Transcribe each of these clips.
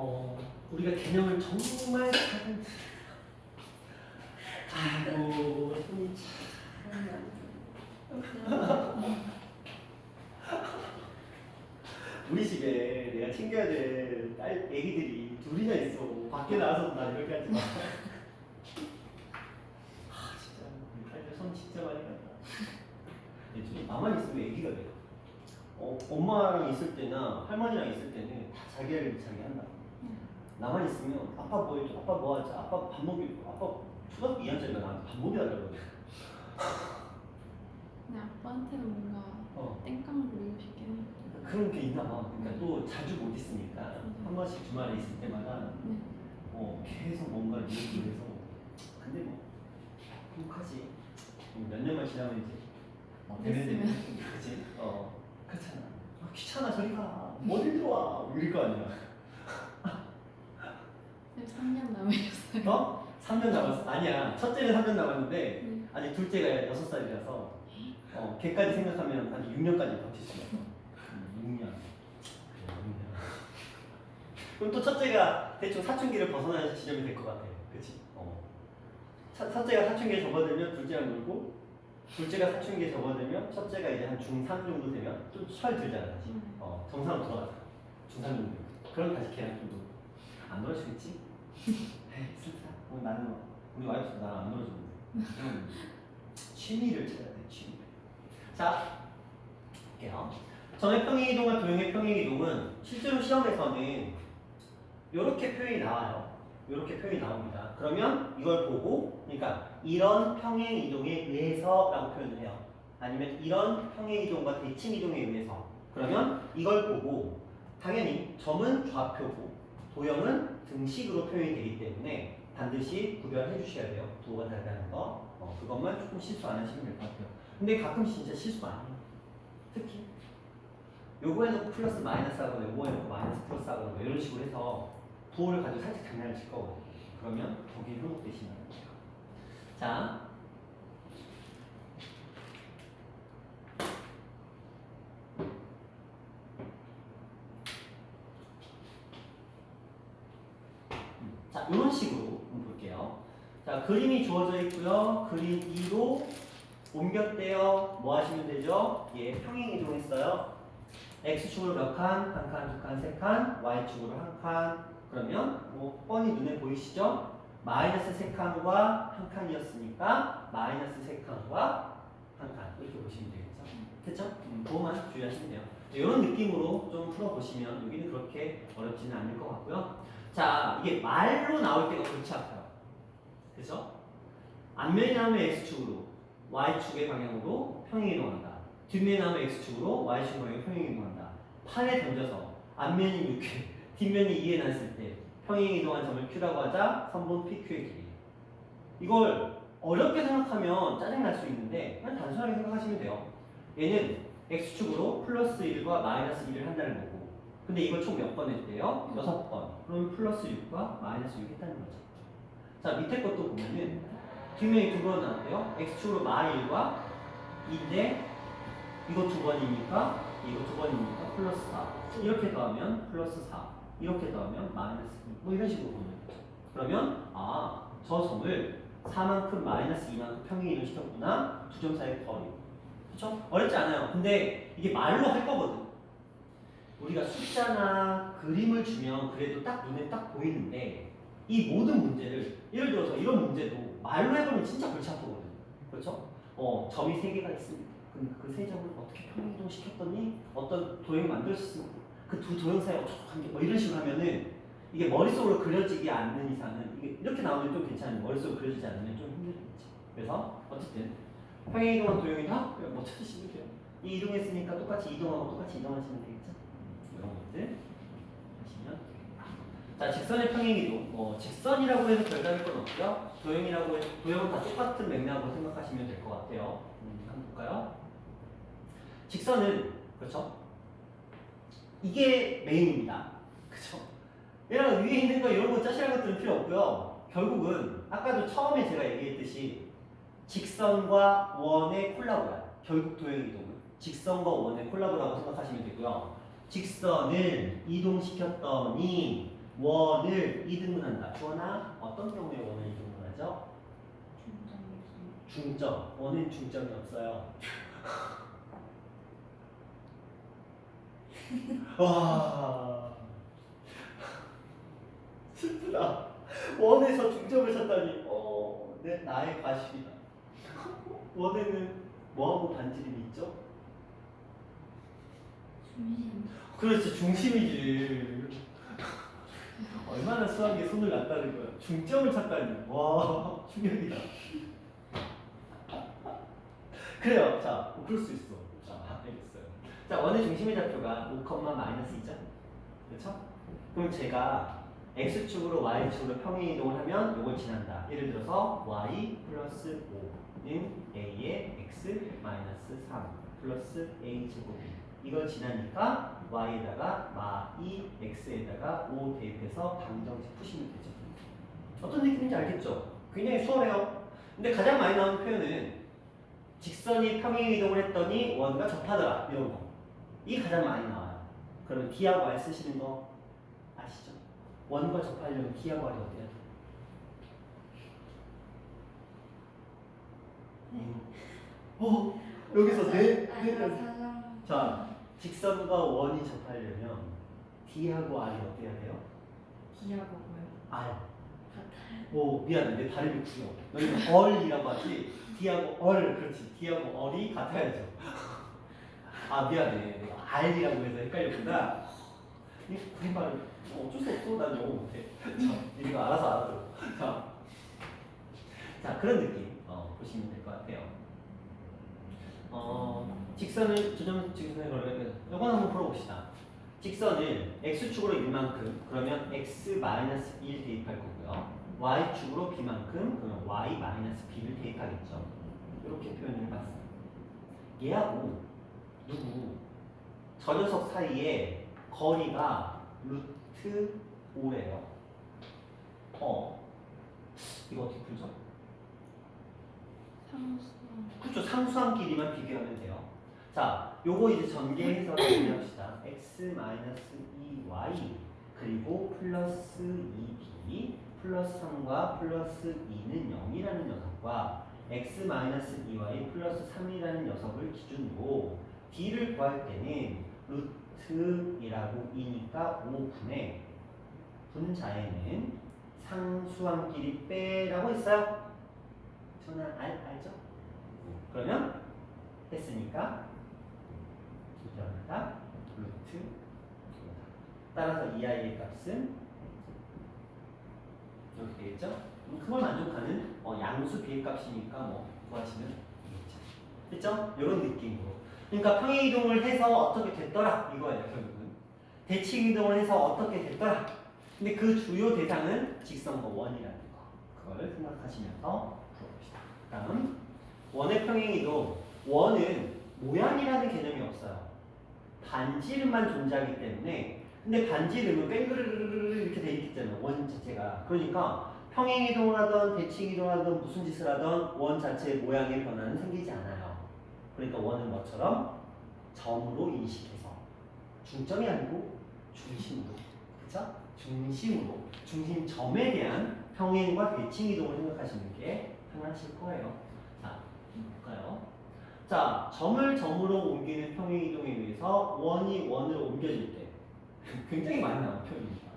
어, 우리가 개념을 정말 잘 아이고 손이 우리 집에 내가 챙겨야 될 딸 애기들이 둘이나 있어 밖에 나와서 나 이렇게 하지 마. 아 진짜 우리 딸들 손 진짜 많이 간다. 나만 있으면 애기가 돼. 어, 엄마랑 있을 때나 할머니랑 있을 때는 다 자기 할일 자기 한다. 나만 있으면 아빠 뭐 해줘, 아빠 뭐 하자, 아빠 밥 먹여줘, 아빠 초등학교 2학년짜리가 나한테 밥 먹여달라고. 근데 아빠한테는 뭔가 어. 땡깡 부리고 싶긴 해. 그런 게 있나 봐. 그러니까 또 자주 못 있으니까 한 번씩 주말에 있을 때마다 네. 어, 계속 뭔가를 이렇게 해서 근데 뭐 행복하지. 몇 년만 지나면 이제 어, 됐으면. 그지? 어 그렇잖아. 아, 귀찮아 저리 가. 어딜 들어와. 이럴 거 아니야. 쌤 3년 남으셨어요. 어? 3년 남았어. 아니야. 첫째는 3년 남았는데 네. 아직 둘째가 6살이라서 어, 걔까지 생각하면 한 6년까지 버틸 수 있어. 음, 6년. 그래, 6년. 그럼 또 첫째가 대충 사춘기를 벗어나는 지점이 될 것 같아. 그치? 어. 첫, 첫째가 사춘기에 접어들면 둘째랑 놀고 둘째가 사춘기에 접어들면 첫째가 이제 한 중3 정도 되면 좀 철 들잖아 다시. 음. 어, 정상으로 돌아가자. 중3 정도. 그럼 다시 걔랑 좀 놀고. 안 놀아주겠지? 에이, 슬프다. 어, 나는 우리 와이프도 나랑 안 놀아주는데. 음. 취미를 찾아야 돼, 취미. 자, 볼게요. 전의 평행 이동과 도형의 평행 이동은 실제로 시험에서는 이렇게 표현이 나와요. 이렇게 표현이 나옵니다. 그러면 이걸 보고, 그러니까 이런 평행 이동에 의해서라고 표현을 해요. 아니면 이런 평행 이동과 대칭 이동에 의해서. 그러면 이걸 보고 당연히 점은 좌표고 도형은 등식으로 표현이 되기 때문에 반드시 구별해 주셔야 돼요. 도가 다르다는 거. 어, 그것만 조금 실수 안 하시면 될 것 같아요. 근데 가끔 진짜 실수 많이 해요. 특히 요거 해놓고 플러스 마이너스 하거나 요거 해놓고 마이너스 플러스 하거나 뭐 이런 식으로 해서 부호를 가지고 살짝 장난을 칠 거거든요. 그러면 거기에 현혹되시면 안 돼요. 자, 자, 이런 식으로 볼게요. 자, 그림이 주어져 있고요. 그림 2로 옮겼대요. 뭐 하시면 되죠? 예, 평행 이동했어요. x축으로 몇 칸? 한 칸, 두 칸, 세 칸. y축으로 한 칸. 그러면 뭐 뻔히 눈에 보이시죠? 마이너스 세 칸과 한 칸이었으니까 마이너스 세 칸과 한 칸. 이렇게 보시면 되겠죠? 됐죠? 음, 그거만 주의하시면 돼요. 이런 느낌으로 좀 풀어보시면 여기는 그렇게 어렵지는 않을 것 같고요. 자, 이게 말로 나올 때가 골치 아파요. 그죠? 앞면이 나오면 x축으로, y축의 방향으로 평행 이동한다. 뒷면이 나오면 x축으로, y축 방향으로 평행 이동한다. 판에 던져서 앞면이 6회, 뒷면이 2에 났을 때 평행 이동한 점을 q라고 하자 선분 PQ의 길이. 이걸 어렵게 생각하면 짜증날 수 있는데 그냥 단순하게 생각하시면 돼요. 얘는 x축으로 플러스 1과 마이너스 1을 한다는 거고 근데 이걸 총 몇 번 했대요? 여섯 번. 그럼 플러스 6과 마이너스 6 했다는 거죠. 자, 밑에 것도 보면은 뒷면이 두 번 나왔대요. x축으로 마1과 2인데 이거 두 번이니까 이거 두 번이니까 플러스 4. 이렇게 더하면 플러스 4. 이렇게 더하면 마이너스 6. 뭐 이런 식으로 보면 되죠. 그러면 아, 저 점을 4만큼 마이너스 2만큼 평행이동 시켰구나. 두 점 사이 거리. 그쵸? 어렵지 않아요. 근데 이게 말로 할 거거든. 우리가 숫자나 그림을 주면 그래도 딱 눈에 딱 보이는데 이 모든 문제를 예를 들어서 이런 문제도 말로 해보면 진짜 골치 아프거든. 그렇죠? 어, 점이 세 개가 있습니다. 근데 그세 점을 어떻게 평행이동 시켰더니 어떤 도형을 만들 수 있습니다. 그 두 도형 사이에 어떻게 관계 뭐 이런 식으로 하면은 이게 머릿속으로 그려지지 않는 이상은 이게 이렇게 나오면 좀 괜찮은데 머릿속으로 그려지지 않으면 좀 힘들겠죠. 그래서 어쨌든 평행이동한 도형이다? 뭐 찾으시면 돼요. 이 이동했으니까 똑같이 이동하고 똑같이 이동하시면 되겠죠. 이런 것들 하시면. 자, 직선의 평행이동. 어, 직선이라고 해서 별다를 건 없고요. 도형이라고 해서 도형은 다 똑같은 맥락으로 생각하시면 될 것 같아요. 음, 한번 볼까요? 직선은 그렇죠. 이게 메인입니다. 그렇죠. 얘랑 위에 있는 거 이런 거 짜실한 것들은 필요 없고요. 결국은 아까도 처음에 제가 얘기했듯이 직선과 원의 콜라보야. 결국 도형 이동은 직선과 원의 콜라보라고 생각하시면 되고요. 직선을 이동시켰더니 원을 이등분한다. 주원아 어떤 경우에 원을 이등분하죠? 중점. 원은 중점이 없어요. 와 슬프다. 원에서 중점을 찾다니. 어, 내 나의 과실이다. 원에는 뭐하고 반지름이 있죠? 그렇지 중심이지. 얼마나 수학에 손을 놨다는 거야. 중점을 찾다니. 와 충격이다. 그래요. 자, 뭐 그럴 수 있어. 자, 알겠어요. 자, 원의 중심의 좌표가 5, 마이너스 2죠. 그렇죠? 그럼 제가 x축으로 y축으로 평행 이동을 하면 이걸 지난다. 예를 들어서 y 플러스 5는 a의 x 마이너스 3 플러스 a 제곱이 이걸 지나니까 y에다가 마이 x에다가 5 대입해서 방정식 푸시면 되죠. 어떤 느낌인지 알겠죠? 굉장히 수월해요. 근데 가장 많이 나오는 표현은 직선이 평행 이동을 했더니 원과 접하더라 이런 거. 이게 가장 많이 나와요. 그러면 D하고 R 쓰시는 거 아시죠? 원과 접하려면 D하고 R이 어때야 돼? 어? 여기서 네? 네? 사장. 자, 직선과 원이 접하려면 D하고 R이 어때야 돼요? 기하고 뭐요? R. 같아요. 오 미안해 내 다리를 구려. 너희는 얼이라고 하지. D하고 얼 그렇지. D하고 얼이 같아야죠. 아 미안해 내가 R이라고 해서 헷갈렸구나. 이 그림말은 어쩔 수 없어 난 영어 못해. 자 이거 알아서 알아들어. 자, 자 그런 느낌 어, 보시면 될 것 같아요. 어 직선을 조정 직선에 걸면 이건 한번 풀어봅시다. 직선을 x축으로 이만큼 그러면 x 마이너스 1 대입할 거고요. y축으로 b만큼 그러면 y 마이너스 b를 대입하겠죠. 이렇게 표현을 해봤어요. 얘하고 누구 저 녀석 사이에 거리가 루트 5예요. 어 이거 어떻게 풀죠? 상수원. 그렇죠. 상수함끼리만 비교하면 돼요. 자, 요거 이제 전개해서 정리합시다. x 마이너스 2y 그리고 플러스 2b 플러스 3과 플러스 2는 0이라는 녀석과 x 마이너스 2y 플러스 3이라는 녀석을 기준으로 d를 구할 때는 루트이라고 2니까 5분의 분자에는 상수함끼리 빼라고 했어요. 저는 알, 알죠? 그러면 했으니까 기절하다 루트 따라서 이 아이의 값은 이렇게 되겠죠? 그럼 그걸 만족하는 어, 양수 비례값이니까 뭐 구하시면 되겠죠. 됐죠? 이런 느낌으로. 그러니까 평행 이동을 해서 어떻게 됐더라 이거예요 결국은. 대칭 이동을 해서 어떻게 됐더라. 근데 그 주요 대상은 직선과 원이라는 거. 그걸 생각하시면서 풀어봅시다. 다음 원의 평행 이동. 원은 모양이라는 개념이 없어요. 반지름만 존재하기 때문에 근데 반지름은 뺑그르르르 이렇게 돼 있겠잖아요. 원 자체가. 그러니까 평행 이동을 하던 대칭 이동을 하던 무슨 짓을 하던 원 자체의 모양의 변화는 생기지 않아요. 그러니까 원은 뭐처럼 점으로 인식해서 중점이 아니고 중심으로. 그쵸? 중심으로 중심점에 대한 평행과 대칭 이동을 생각하시는 게 편하실 거예요. 자, 볼까요? 자, 점을 점으로 옮기는 평행 이동에 의해서 원이 원으로 옮겨질 때 굉장히 많이 나오는 표현입니다.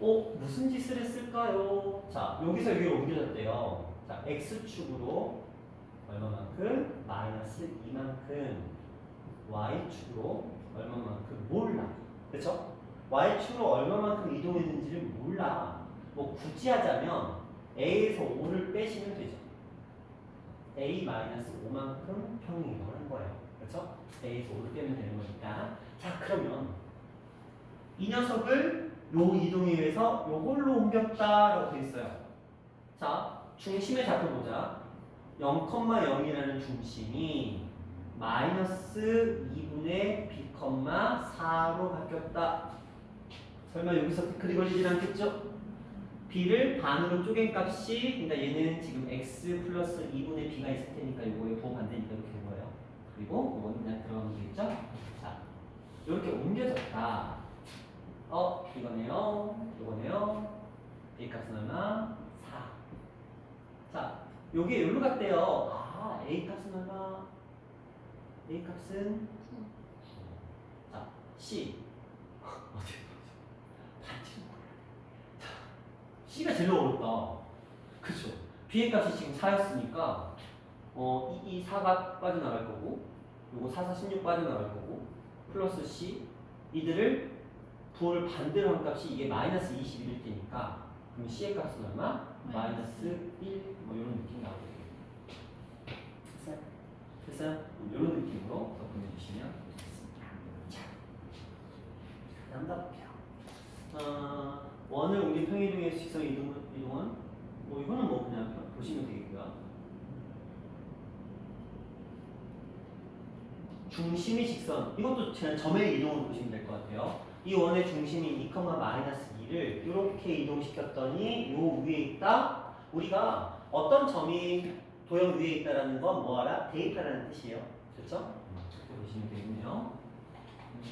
어, 무슨 짓을 했을까요? 자, 여기서 여기로 옮겨졌대요. 자, x축으로 얼마만큼? 마이너스 2만큼 y축으로 얼마만큼 몰라. 그렇죠? y축으로 얼마만큼 이동했는지를 몰라. 뭐 굳이 하자면 a에서 5를 빼시면 되죠. A 마이너스 5만큼 평행 이동을 한 거예요. 그렇죠? a에서 5를 빼면 되는 거니까. 자, 그러면 이 녀석을 요 이동에 의해서 요걸로 옮겼다라고 돼 있어요. 자, 중심의 좌표 보자. 0,0이라는 중심이 마이너스 2분의 b, 4로 바뀌었다. 설마 여기서 태클이 걸리진 않겠죠? B를 반으로 쪼갠 값이 그러니까 얘는 지금 x 플러스 2분의 b가 있을 테니까 이거의 부반대니까 이렇게 된 거예요. 그리고 이건 그냥 들어가면 되겠죠? 자, 이렇게 옮겨졌다. 어 이거네요 이거네요 A 값은 얼마? 4 자, 요게 여기로 갔대요 아 A 값은 얼마? A 값은 자, C 어디 반지름 자, C가 제일 어렵다 그쵸 B의 값이 지금 4였으니까 어, 이, 이 4가 빠져나갈 거고 요거 4, 4, 16 빠져나갈 거고 플러스 C 이들을 부호를 반대로 한 값이 이게 마이너스 21일 테니까 그럼 C의 값은 얼마? 마이너스 1, 뭐 이런 느낌 나오게 됐어요? 이런 느낌으로 접근해 주시면 되겠습니다. 자, 다음 가볼게요. 어, 원을 옮긴 평이동의 직선 이동, 이동은 뭐 이거는 뭐 그냥 보시면 되겠고요. 중심이 직선 이것도 그냥 점의 이동을 보시면 될 것 같아요. 이 원의 중심인 2, 마이너스 2를 이렇게 이동시켰더니 요 위에 있다. 우리가 어떤 점이 도형 위에 있다라는 건 뭐하라? 대입하라는 뜻이에요. 그렇죠? 이렇게 보시면 되겠네요. 음,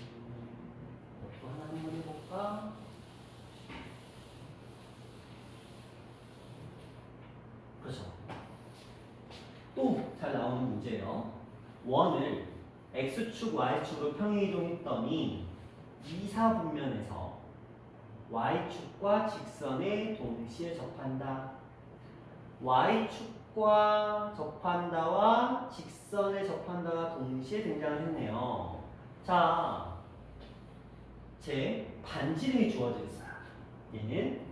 또 하나 한번 해볼까? 그렇죠. 또 잘 나오는 문제예요. 원을 x축, y축으로 평행이동했더니 이사분면에서 y축과 직선에 동시에 접한다. y축과 접한다와 직선에 접한다가 동시에 등장을 했네요. 자, 제 반지름이 주어져 있어요. 얘는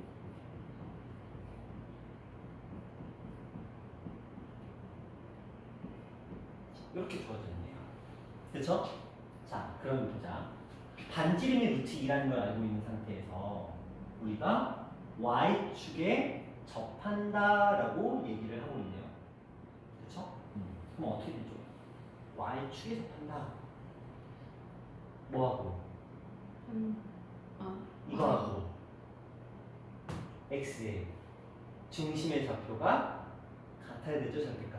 이렇게 주어져 있네요. 그렇죠? 자, 그럼 보자. 반지름이 루트 2라는 걸 알고 있는 상태에서 우리가 y축에 접한다라고 얘기를 하고 있네요. 그렇죠? 그럼 어떻게 되죠? y축에 접한다. 뭐하고? 음, 아, 이거하고 x의 중심의 좌표가 같아야 되죠, 절대값이.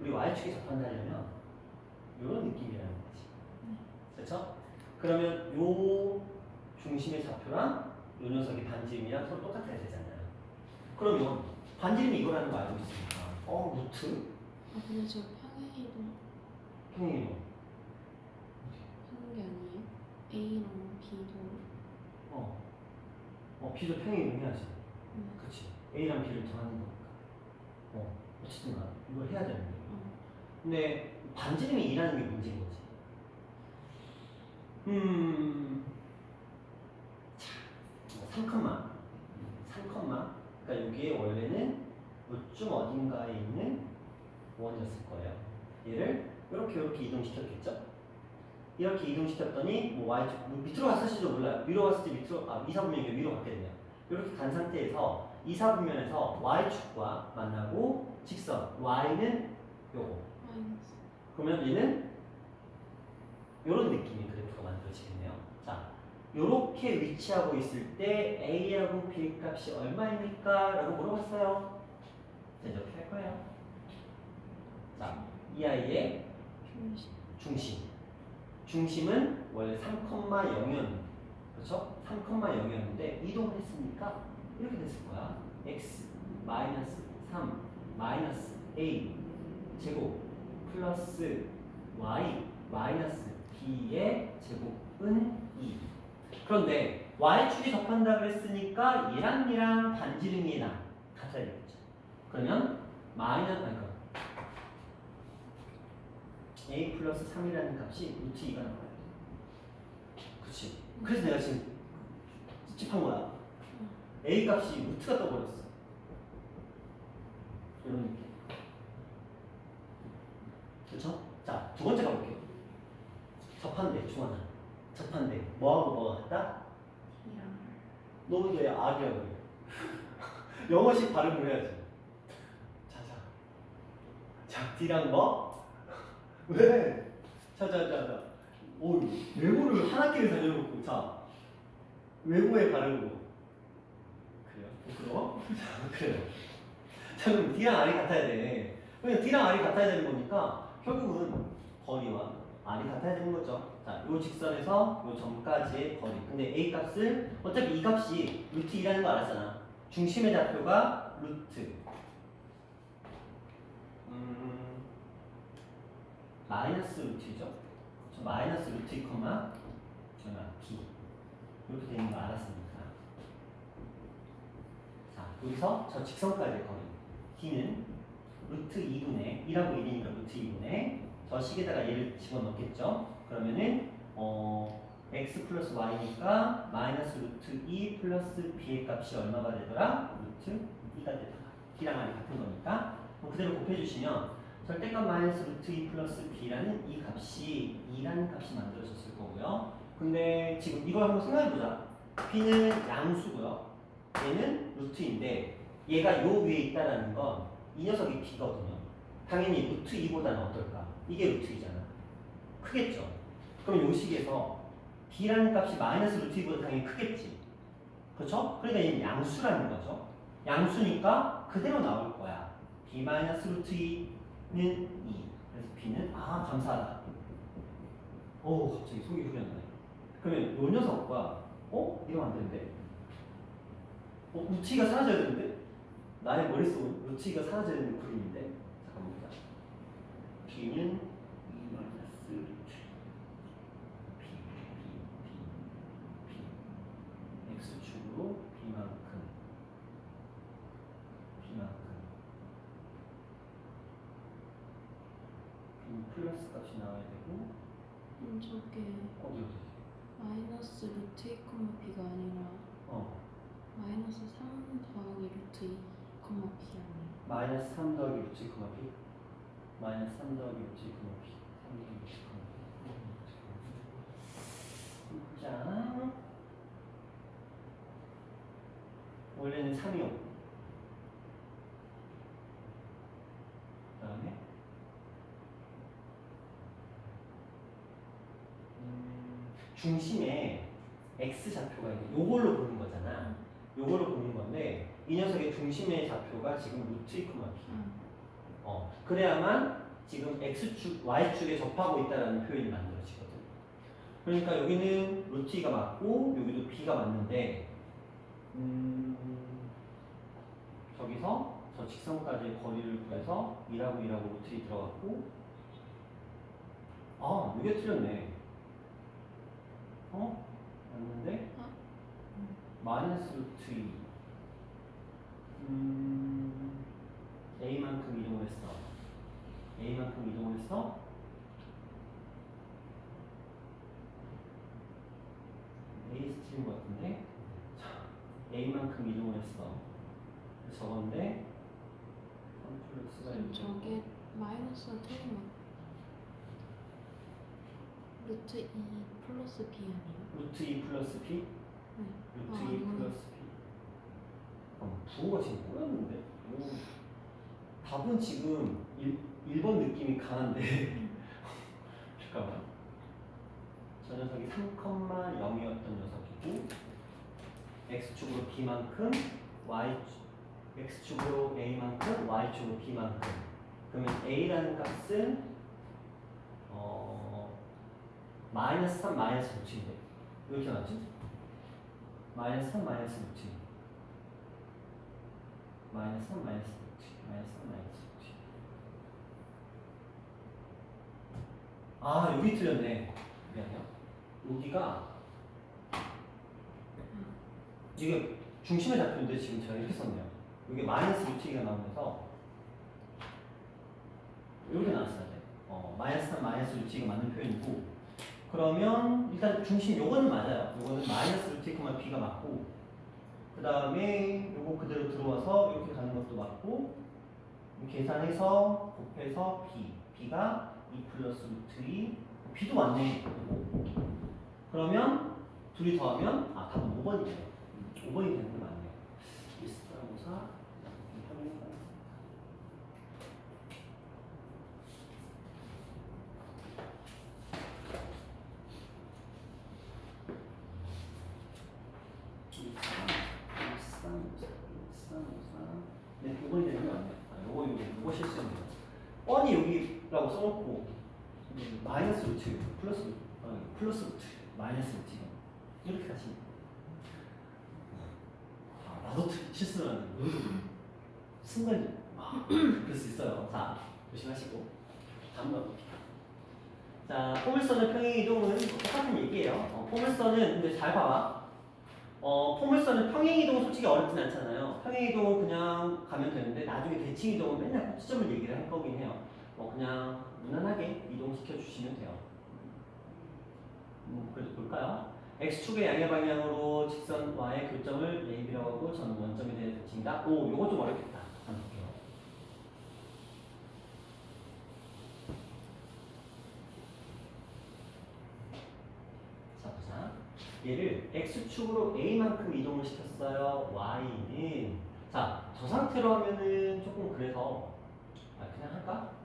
우리 y축에 접한다려면 이런 느낌이라는 거지. 그렇죠? 그러면 요 중심의 좌표랑 요 녀석의 반지름이랑 서로 똑같아야 되잖아요. 그러면 반지름이 이거라는 거 알고 있으니까 어 루트 아 근데 저 평행 이동 평행이동 하는 게 아니에요? A랑 B도 어, 어 B도 평행이동 해야지. 음, 그렇지. A랑 B를 더하는 거니까. 어 어쨌든 간 이걸 해야 되는 거예요. 어, 근데 반지름이 2라는 게 문제인 거지. 음, 자, 3컴마, 3컴마. 그러니까 여기에 원래는 이쪽 어딘가에 있는 원이었을 거예요. 얘를 이렇게 이렇게 이동시켰겠죠? 이렇게 이동시켰더니 뭐 y 뭐 밑으로 갔을지도 몰라요. 위로 갔을지 밑으로 아 이사분면이 위로 갔겠네요. 이렇게 간 상태에서 이사분면에서 y축과 만나고 직선 y는 요거 그러면 얘는 이런 느낌의 그래프가 만들어지겠네요. 자, 이렇게 위치하고 있을 때 A하고 B 값이 얼마입니까? 라고 물어봤어요. 대접할 거예요. 자, 이 아이의 중심 중심. 중심은 원래 3,0였는데, 그렇죠? 3,0였는데 이동을 했으니까 이렇게 됐을 거야. x 마이너스 3 마이너스 a 제곱 플러스 y 마이너스 b의 제곱은 2. 그런데 y축에 접한다 그랬으니까 얘랑 얘랑 반지름이랑 같아야 되겠죠. 그러면 마이너스 아니 그 a 플러스 3이라는 값이 루트 2가 나와요. 그치? 그래서 내가 지금 찝찝한 거야. a 값이 루트가 떠버렸어. 이런 느낌. 그렇죠? 자, 두 번째 가볼게요. 접한대, 중하나. 접한대. 뭐하고 뭐가 같다? 너는 왜 그래? 영어식 발음을 해야지. 자, 자. 자, D랑 뭐? 왜? 자, 자, 자, 자. 오, 외모를 한 학기를 다녀놓고, 자. 외모의 발음으로. 그래요? 부끄러워? 자, 그래요. 자, 그럼 D랑 R이 같아야 돼. 그냥 D랑 R이 같아야 되는 거니까, 결국은 거리와 r이 같아야 되는 거죠. 자, 요 직선에서 요 점까지의 거리. 근데 a 값을 어차피 이 값이 루트 2라는 거 알았잖아. 중심의 좌표가 루트. 음, 마이너스 루트죠. 저 마이너스 루트 2, 전화 b 이렇게 되는 거 알았으니까. 자, 여기서 저 직선까지의 거리. d는 루트 2분의 1하고 1이니까 루트 2분의 저 식에다가 얘를 집어넣겠죠. 그러면은 어 x 플러스 y니까 마이너스 루트 2 플러스 b의 값이 얼마가 되더라? 루트 2가 되더라. d랑 r이 같은 거니까 그럼 그대로 곱해주시면 절대값 마이너스 루트 2 플러스 b라는 이 값이 2라는 값이 만들어졌을 거고요. 근데 지금 이걸 한번 생각해보자. b는 양수고요. 얘는 루트인데 얘가 요 위에 있다라는 건 이 녀석이 b거든요. 당연히 루트 2보다는 어떨까? 이게 루트 2잖아. 크겠죠? 그럼 요 식에서 b라는 값이 마이너스 루트 2보다 당연히 크겠지. 그렇죠? 그러니까 얘는 양수라는 거죠. 양수니까 그대로 나올 거야. b 마이너스 루트 2는 2. 그래서 b는 아 감사하다. 오 갑자기 속이 후련하네. 그러면 요 녀석과 어? 이러면 안 되는데? 어? 루트 2가 사라져야 되는데? 나의 2가 사라져야 되는 그림인데? 잠깐만 보자. b는 2 마이너스 루트 b, b, b, b x축으로 b만큼 b만큼 b 플러스 값이 나와야 되고 음, 저게 어디 어디 마이너스 루트 2, b가 아니라 어 마이너스 3 더하기 루트 2, b 아니에요. 마이너스 3 더하기 루트 2, b 마이너스 3 더하기 루트 2, b 3 더하기 루트 2, b 자 원래는 3이요. 그 다음에 음, 중심에 x 좌표가 있는 요걸로 보는 거잖아. 요걸로 보는 건데 이 녀석의 중심의 좌표가 지금 루트 2, p 음, 어, 그래야만 지금 x축, y축에 접하고 있다는 표현이 만들어지거든. 그러니까 여기는 루트 2가 맞고 여기도 b가 맞는데 음, 저기서 저 직선까지의 거리를 구해서 2라고 2라고 루트 2 들어갔고 아, 이게 틀렸네. 어? 맞는데? 아. 마이너스 루트 2 음, A만큼 이동을 했어. A만큼 이동을 했어. A 스틸인 것 같은데. 자, A만큼 이동을 했어. 저건데. 3 플러스가 이렇게 저게 마이너스가 틀리면 루트 2 플러스 b 아니에요? 루트 2 플러스 P? 네. 루트 아, 2 이거는- 플러스 P. 어, 부호가 지금 뭐였는데? 오. 답은 지금 1, 1번 느낌이 강한데. 잠깐만. 저 녀석이 3,0이었던 녀석이고, x축으로 b만큼, y x축으로 a만큼, y축으로 b만큼. 그러면 a라는 값은 어 마이너스 3 마이너스 6인데 왜 이렇게 나왔지? 마이너스 3 마이너스 6 마이너스 3 마이너스 6 마이너스 3 마이너스 6아 여기 틀렸네. 미안해요. 여기가 이게 중심의 좌표인데 지금 제가 썼네요. 여기 마이너스 루트가 나오면서 이렇게 나왔어야 돼. 어, 마이너스 3 마이너스 루트가 맞는 표현이고 그러면 일단 중심 요거는 맞아요. 요거는 마이너스 루트 b가 맞고 그 다음에 요거 그대로 들어와서 이렇게 가는 것도 맞고 계산해서 곱해서 b b가 2 플러스 루트 2 b도 맞네. 그러면 둘이 더하면 아 답은 5번이네요 5번이 되는 일사고사 네, 5번이 되는 게 맞네요 아, 요거 요거 요거 실수했네요 뻔히 여기라고 써놓고 마이너스 루트 루트 플러스 어, 플러스 루트 마이너스 루트 이렇게 돼요. 아, 나도 트- 실수를 하는 순간 아, 그럴 수 있어요. 자 조심하시고 다음 거 볼게요. 자 포물선의 평행 이동은 똑같은 얘기예요. 어, 포물선은 근데 잘 봐봐. 어, 포물선은 평행 이동은 솔직히 어렵진 않잖아요. 평행 이동은 그냥 가면 되는데 나중에 대칭 이동은 맨날 꼭지점을 얘기를 할 거긴 해요. 뭐 그냥 무난하게 이동시켜 주시면 돼요. 음, 그래도 볼까요? x축의 양의 방향으로 직선 y의 교점을 A이라고 하고 저는 원점에 대해 대칭이다. 오, 요거 좀 어렵겠다. 한번 볼게요. 자, 보자. 얘를 x축으로 a만큼 이동을 시켰어요. y는 자, 저 상태로 하면은 조금 그래서 아, 그냥 할까?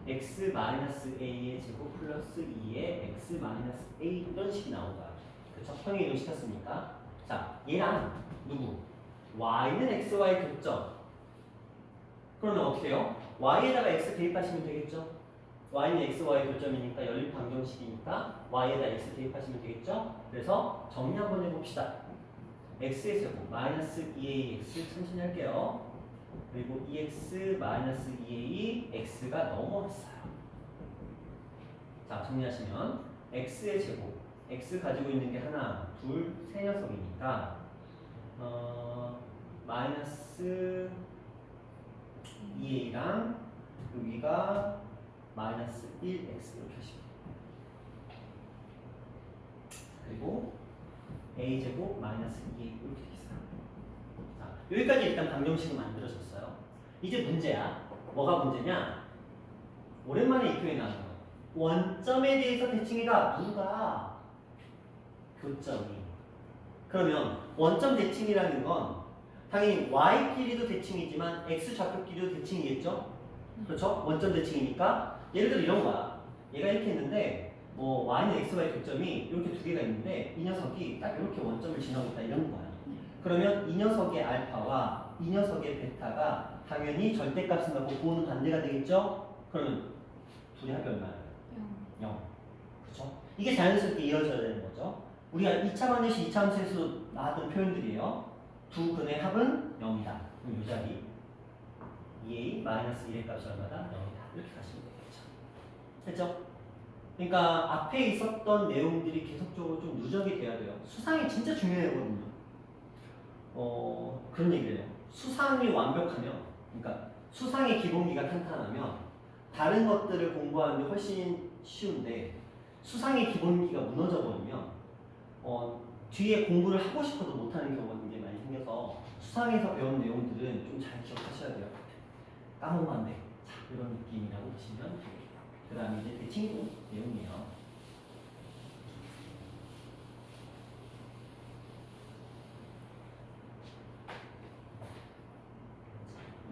자, x 마이너스 a의 제곱 플러스 2의 x 마이너스 a 이런 식이 나온 거야. 그쵸? 평행 이동 시켰으니까. 자, 얘랑 누구? y는 xy 교점. 그러면 어떻게 해요? y에다가 x 대입하시면 되겠죠? y는 xy 교점이니까 연립 방정식이니까 y에다 x 대입하시면 되겠죠? 그래서 정리 한번 해봅시다. x의 제곱 마이너스 2ax 천천히 할게요. 그리고 2x 마이너스 2a x가 넘어왔어요. 자 정리하시면 x의 제곱 x 가지고 있는 게 하나, 둘, 세 녀석이니까 어, 마이너스 2a랑 여기가 마이너스 1x 이렇게 하시면. 그리고 a 제곱 마이너스 2a 이렇게 돼 있어요. 자, 여기까지 일단 방정식을 만들어졌어요. 이제 문제야. 뭐가 문제냐? 오랜만에 이 표현이 나와요. 원점에 대해서 대칭이다. 누가? 교점이. 그러면 원점 대칭이라는 건 당연히 y끼리도 대칭이지만 x 좌표끼리도 대칭이겠죠? 그렇죠? 원점 대칭이니까 예를 들어 이런 거야. 얘가 이렇게 있는데 뭐 y는 xy 교점이 이렇게 두 개가 있는데 이 녀석이 딱 이렇게 원점을 지나고 있다 이런 거야. 그러면 이 녀석의 알파와 이 녀석의 베타가 당연히 절대값을 갖고 구호는 반대가 되겠죠? 그러면 둘이 합이 얼마예요? 0. 그렇죠? 이게 자연스럽게 이어져야 되는 거죠. 우리가 2차 반드시 2차 함수에서 나왔던 표현들이에요. 두 근의 합은 0이다. 그럼 이 자리 2a 마이너스 1의 값이 얼마다? 0이다. 이렇게 가시면 되겠죠. 됐죠? 그러니까 앞에 있었던 내용들이 계속적으로 좀 누적이 돼야 돼요. 수상이 진짜 중요하거든요. 어, 그런 얘기를 해요. 수상이 완벽하면, 그러니까 수상의 기본기가 탄탄하면 다른 것들을 공부하는데 훨씬 쉬운데 수상의 기본기가 무너져 버리면 어, 뒤에 공부를 하고 싶어도 못하는 경우가 굉장히 많이 생겨서 수상에서 배운 내용들은 좀 잘 기억하셔야 돼요. 까먹으면 안 돼. 자, 이런 느낌이라고 보시면 되겠다. 그 다음에 이제 대칭도 내용이에요.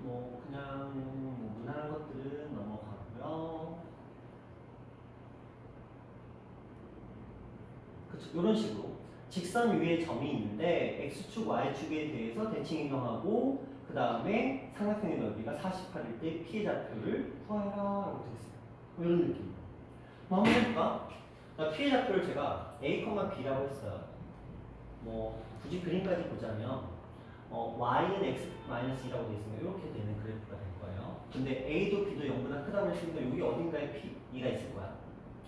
뭐 그냥 뭐 무난한 것들은 넘어가고요. 그쵸 이런 식으로 직선 위에 점이 있는데 x축, y축에 대해서 대칭 이동하고 그 다음에 삼각형의 넓이가 48일 때 피해 좌표를 구하라 됐어요. 뭐 이런 느낌. 뭐 한번 해볼까? 자, 피해 좌표를 제가 a, b라고 했어요. 뭐 굳이 그림까지 보자면 어, y는 x 마이너스 2라고 되어 있으면 이렇게 되는 그래프가 될 거예요. 근데 a도 b도 0보다 크다고 했으니까 여기 어딘가에 p, 2가 있을 거야.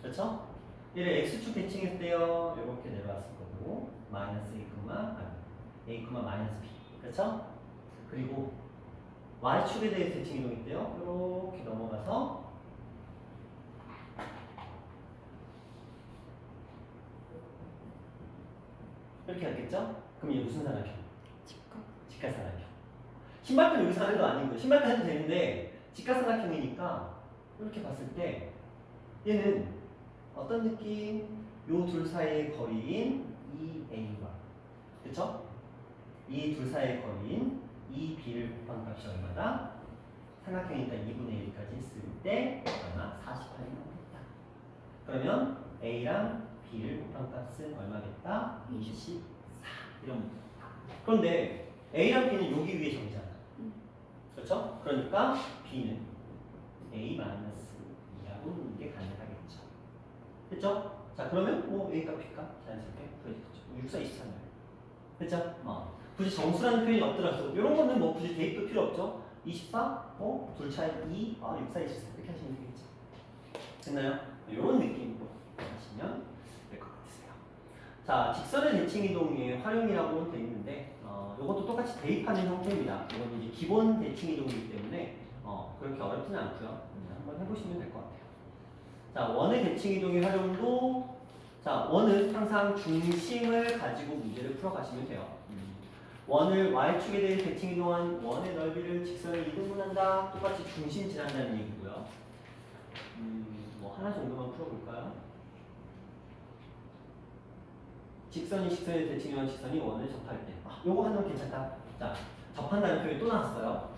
그렇죠? 얘를 x축 대칭했을 때요. 이렇게 내려왔을 거고 마이너스 a, a, 마이너스 b. 그렇죠? 그리고 y축에 대해 대칭 이동이 때요. 이렇게 넘어가서 이렇게 갔겠죠? 그럼 얘 무슨 사람이야? 직각삼각형. 신발끈 여기서 하는 거 아니고요. 신발끈 해도 되는데 직각삼각형이니까 이렇게 봤을 때 얘는 어떤 느낌? 요 둘 사이의 거리인 2a와 그쵸? 이 둘 사이의 거리인 2b를 곱한 값이 얼마다? 삼각형이니까 2분의 1까지 했을 때 얼마? 48이 나오겠다. 그러면 a랑 b를 곱한 값은 얼마겠다? 24 이런 문제. 그런데 A랑 B는 여기 위에 점이잖아. 음. 그렇죠? 그러니까 B는 A 마이너스 2라고 놓는 게 가능하겠죠. 됐죠? 자 그러면 뭐 A값 B값 자연스럽게 구해지겠죠. 64, 23을. 됐죠? 어. 굳이 정수라는 표현이 없더라도 이런 거는 뭐 굳이 대입도 필요 없죠. 24, 어, 둘 차이 2, 아, 64, 24 이렇게 하시면 되겠죠. 됐나요? 이런 느낌으로 하시면 될 것 같으세요. 자, 직선의 대칭 이동의 활용이라고 되어 있는데 어, 이것도 똑같이 대입하는 형태입니다. 이건 이제 기본 대칭 이동이기 때문에 어, 그렇게 어렵지는 않고요. 음, 한번 해보시면 될 것 같아요. 자, 원의 대칭 이동의 활용도 자, 원은 항상 중심을 가지고 문제를 풀어가시면 돼요. 음. 원을 y축에 대해 대칭 이동한 원의 넓이를 직선에 이등분한다. 똑같이 중심 지난다는 얘기고요. 음, 뭐 하나 정도만 풀어볼까요? 직선이 직선에 대칭 이동한 직선이 원을 접할 때. 아, 요거 하나면 괜찮다. 자, 접한다는 표현이 또 나왔어요.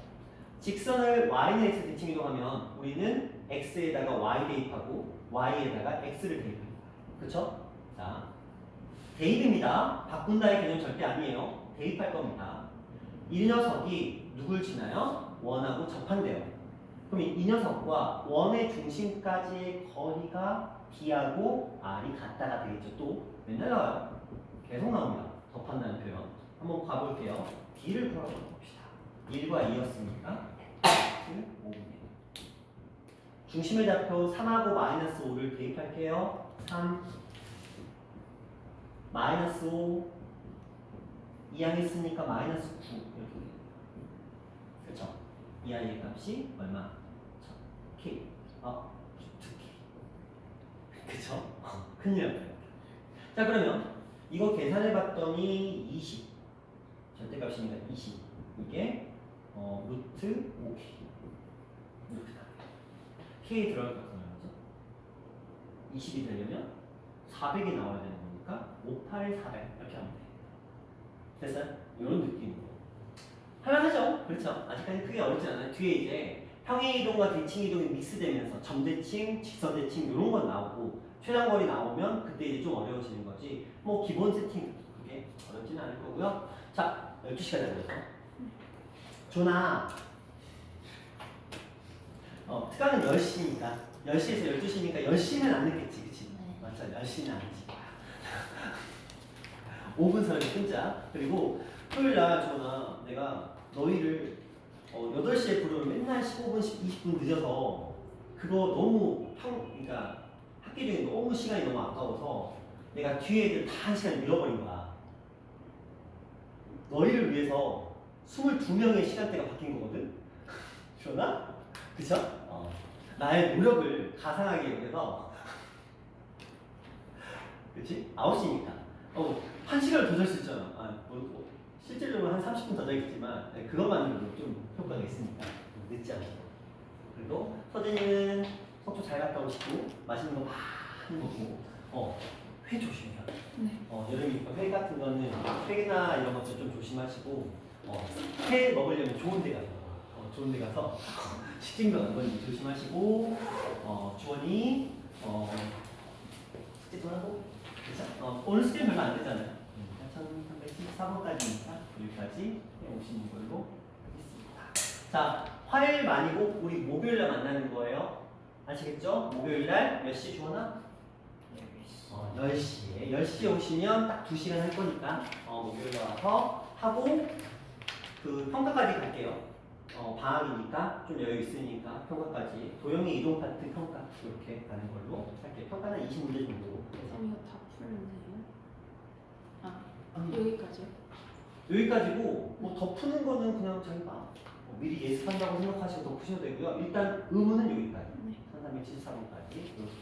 직선을 y는 x 대칭 이동하면 우리는 x에다가 y 대입하고 y에다가 x를 대입합니다. 그쵸? 자, 대입입니다. 바꾼다의 개념 절대 아니에요. 대입할 겁니다. 이 녀석이 누굴 지나요? 원하고 접한대요. 그럼 이 녀석과 원의 중심까지의 거리가 B하고 R이 같다가 되겠죠. 또 맨날 나와요. 계속 나옵니다. 접한다는 표현. 한번 가볼게요. B를 풀어봐 봅시다. 1과 2였으니까 5분의 중심의 좌표 3하고 마이너스 5를 대입할게요. 3 마이너스 5 이항했으니까 마이너스 9 이렇게 그렇죠? 이 아이의 값이 얼마? 자, k 어 2k 그쵸? 큰일 났다 자 그러면 이거 계산해 봤더니 20 절대값이니까 20 이게 어 루트 5k 루트다 k 들어갈 것 같은 거죠? 20이 되려면 400이 나와야 되는 거니까 5, 8, 400 이렇게 하면 돼. 됐어요? 이런 느낌으로. 할만하죠? 그렇죠? 아직까지 크게 어렵지 않아요. 뒤에 이제 평행 이동과 대칭 이동이 믹스되면서 점대칭, 직선 대칭 이런 건 나오고 최단거리 나오면 그때 이제 좀 어려워지는 거지. 뭐 기본 세팅 그게 어렵지는 않을 거고요. 자, 12시까지 하죠. 조나 어, 특강은 10시니까 10시에서 12시니까 10시는 안 늦겠지 그치? 네. 맞죠 10시는 아니지 5분 서를 끊자 그리고 토요일 날 전화 내가 너희를 어, 8시에 부르면 맨날 15분씩 20분 늦어서 그거 너무 평 그러니까 학기 중에 너무 시간이 너무 아까워서 내가 뒤에 애들 다 1시간 밀어버린 거야 너희를 위해서 22명의 시간대가 바뀐 거거든 주원아? 그쵸? 어. 나의 노력을 가상하게 여겨서 그치? 9시니까 어, 한 시간을 더 잘 수 있잖아 아, 뭐, 뭐, 실제로는 한 30분 더 자겠지만 네, 그것만으로도 좀 효과가 있으니까 늦지 않고 그리고 서진이는 속초 잘 갔다 오시고 맛있는 거 많이 먹고 어, 회 조심해요. 네. 어, 여름이니까 회 같은 거는 회나 이런 것도 좀 조심하시고 어, 회 먹으려면 좋은 데 가서 어, 좋은 데 가서 식중독 안 걸리게 조심하시고 어, 주원이 어, 숙제 좀 하고? 그쵸? 어, 오늘 숙제는 별로 안 되잖아요. 음, 1314번까지니까 여기까지 오시는 걸로 하겠습니다. 자 화요일 만이고 우리 목요일날 만나는 거예요 아시겠죠? 목요일 날 몇 시 주원아? 어, 10시에 10시에 오시면 딱 2시간 할 거니까 어, 목요일에 와서 하고 그 평가까지 갈게요. 어, 방학이니까 좀 여유 있으니까 평가까지 도형의 이동 파트 평가 이렇게 가는 걸로 할게요. 평가는 20문제 정도 해서 그럼 이거 다 풀면 돼요? 아 아니, 여기까지요? 여기까지고 뭐 더 푸는 거는 그냥 자기가 뭐 미리 예습한다고 생각하시고 더 푸셔도 되고요. 일단 의문은 여기까지 네. 1374번까지 이렇게